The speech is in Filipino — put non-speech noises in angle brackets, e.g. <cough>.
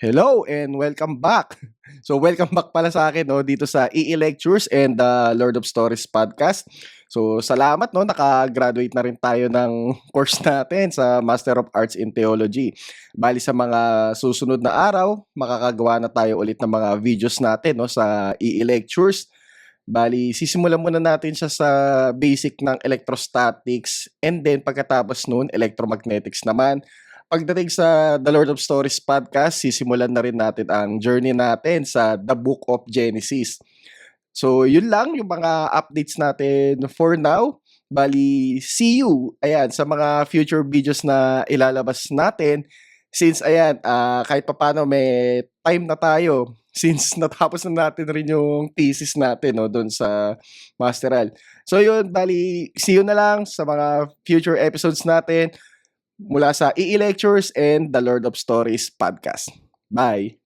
Hello and welcome back. <laughs> So welcome back pala sa akin no dito sa EE Lectures and the Lord of Stories podcast. So salamat no naka-graduate na rin tayo ng <laughs> course natin sa Master of Arts in Theology. Bali sa mga susunod na araw, makakagawa na tayo ulit ng mga videos natin no sa EE Lectures. Bali, sisimulan muna natin siya sa basic ng electrostatics and then pagkatapos noon, electromagnetics naman. Pagdating sa The Lord of Stories podcast, sisimulan na rin natin ang journey natin sa The Book of Genesis. So, yun lang yung mga updates natin for now. Bali, see you, ayan, sa mga future videos na ilalabas natin. Since, ayan, ah, kahit papano may time na tayo <laughs> since natapos na natin rin yung thesis natin no, doon sa Masteral. So, yun, bali, see you na lang sa mga future episodes natin mula sa EE Lectures and The Lord of Stories podcast. Bye!